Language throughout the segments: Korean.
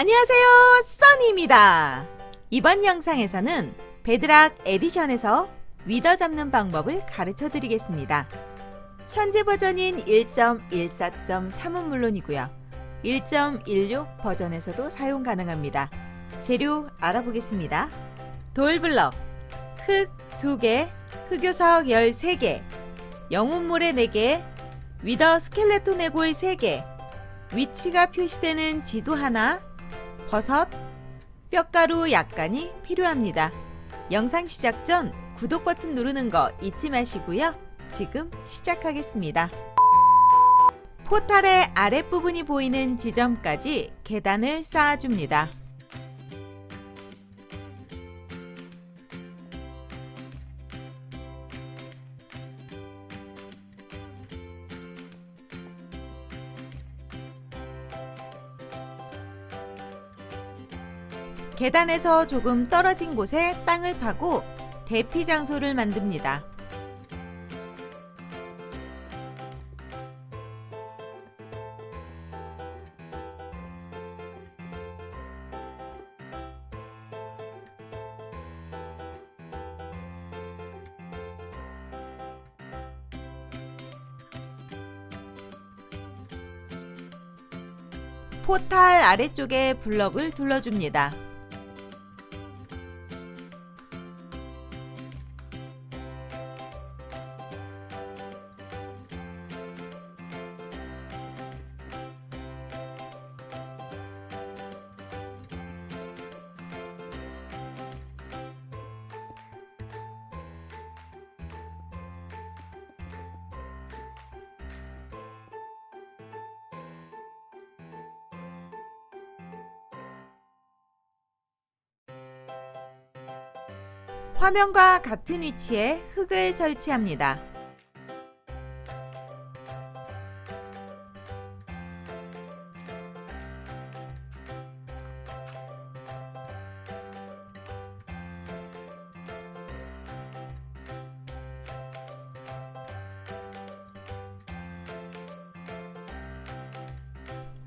안녕하세요, 써니입니다. 이번 영상에서는 베드락 에디션에서 위더 잡는 방법을 가르쳐 드리겠습니다. 현재 버전인 1.14.3은 물론이고요. 1.16 버전에서도 사용 가능합니다. 재료 알아보겠습니다. 돌블럭, 흙 2개, 흑요석 13개, 영혼모래 4개, 위더 스켈레톤 해골 3개, 위치가 표시되는 지도 하나, 버섯, 뼈가루 약간이 필요합니다. 영상 시작 전 구독 버튼 누르는 거 잊지 마시고요. 지금 시작하겠습니다. 포탈의 아랫부분이 보이는 지점까지 계단을 쌓아줍니다. 계단에서 조금 떨어진 곳에 땅을 파고 대피 장소를 만듭니다. 포탈 아래쪽에 블럭을 둘러줍니다. 화면과 같은 위치에 흙을 설치합니다.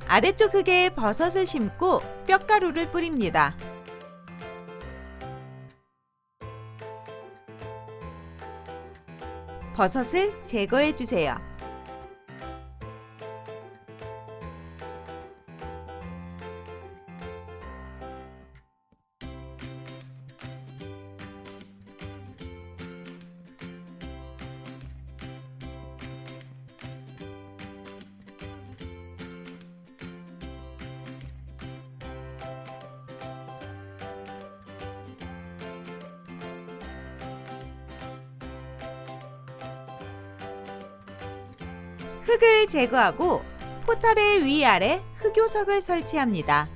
아래쪽 흙에 버섯을 심고 뼈가루를 뿌립니다. 버섯을 제거해 주세요. 흙을 제거하고 포탈의 위아래 흑요석을 설치합니다.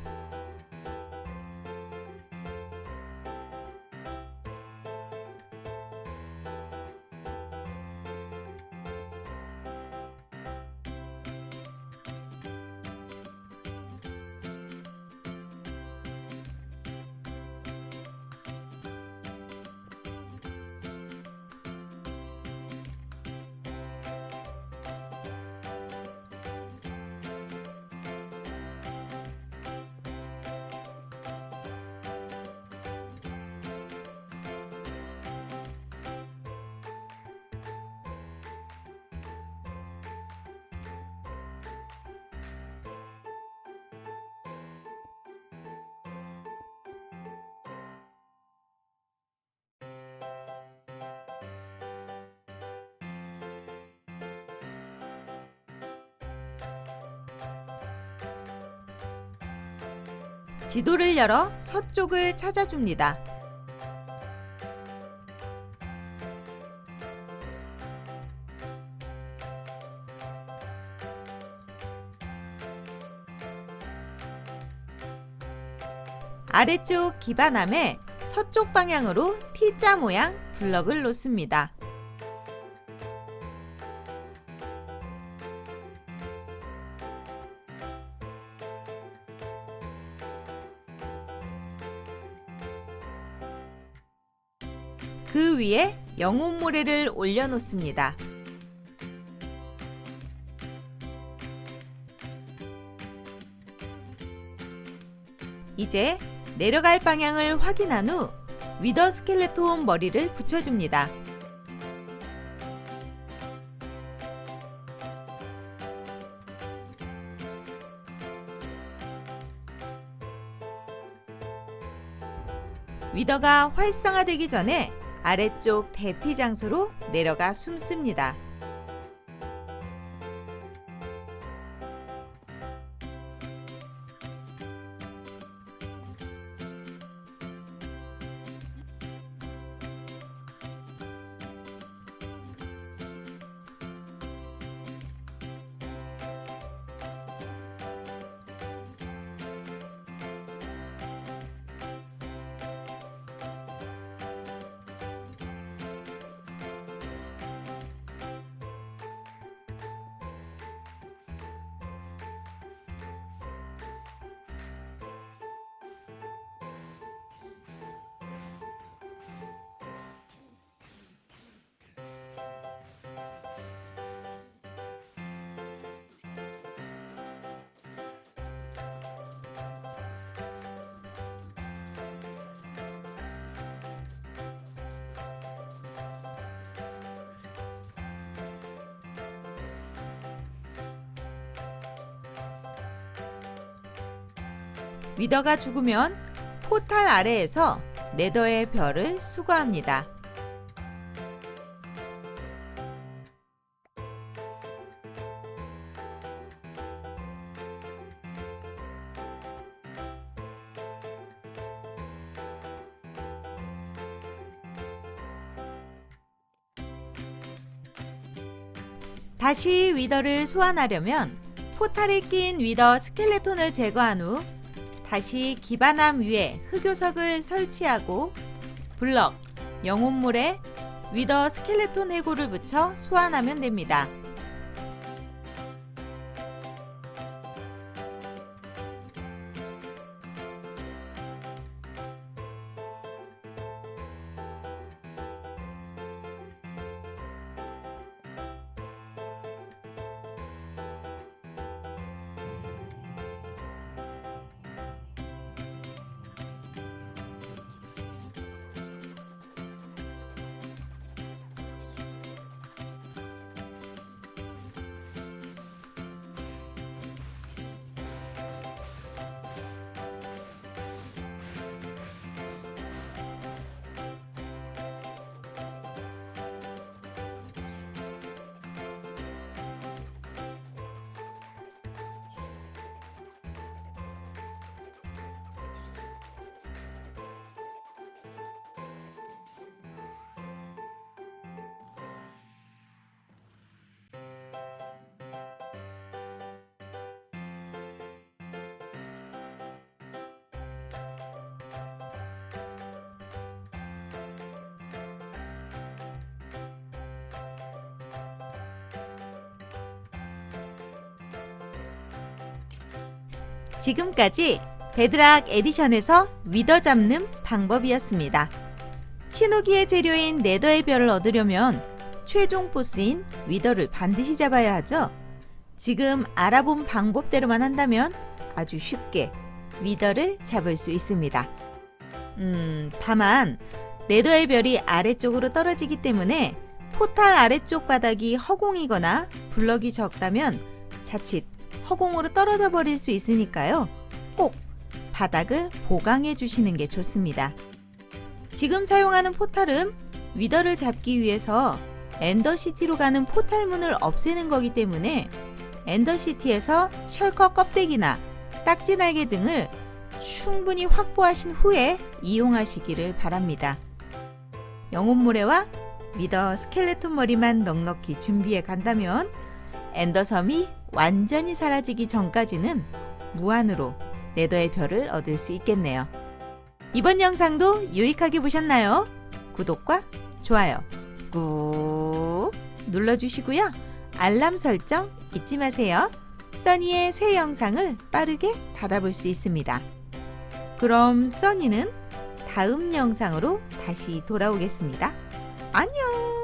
지도를 열어 서쪽을 찾아줍니다. 아래쪽 기반함에 서쪽 방향으로 T자 모양 블럭을 놓습니다. 그 위에 영혼 모래를 올려놓습니다. 이제 내려갈 방향을 확인한 후 위더 스켈레톤 머리를 붙여줍니다. 위더가 활성화되기 전에 아래쪽 대피 장소로 내려가 숨습니다. 위더가 죽으면 포탈 아래에서 네더의 별을 수거합니다. 다시 위더를 소환하려면 포탈에 낀 위더 스켈레톤을 제거한 후 다시 기반함 위에 흑요석을 설치하고 블럭, 영혼물에 위더 스켈레톤 해골을 붙여 소환하면 됩니다. 지금까지 베드락 에디션에서 위더 잡는 방법이었습니다. 신호기의 재료인 네더의 별을 얻으려면 최종 보스인 위더를 반드시 잡아야 하죠. 지금 알아본 방법대로만 한다면 아주 쉽게 위더를 잡을 수 있습니다. 음, 다만 네더의 별이 아래쪽으로 떨어지기 때문에 포탈 아래쪽 바닥이 허공이거나 블럭이 적다면 자칫 허공으로 떨어져 버릴 수 있으니까요. 꼭 바닥을 보강해 주시는 게 좋습니다. 지금 사용하는 포탈은 위더를 잡기 위해서 엔더시티로 가는 포탈문을 없애는 거기 때문에 엔더시티에서 셜커 껍데기나 딱지 날개 등을 충분히 확보하신 후에 이용하시기를 바랍니다. 영혼모래와 위더 스켈레톤 머리만 넉넉히 준비해 간다면 엔더섬이 완전히 사라지기 전까지는 무한으로 네더의 별을 얻을 수 있겠네요. 이번 영상도 유익하게 보셨나요? 구독과 좋아요 꾹 눌러주시고요. 알람 설정 잊지 마세요. 써니의 새 영상을 빠르게 받아볼 수 있습니다. 그럼 써니는 다음 영상으로 다시 돌아오겠습니다. 안녕!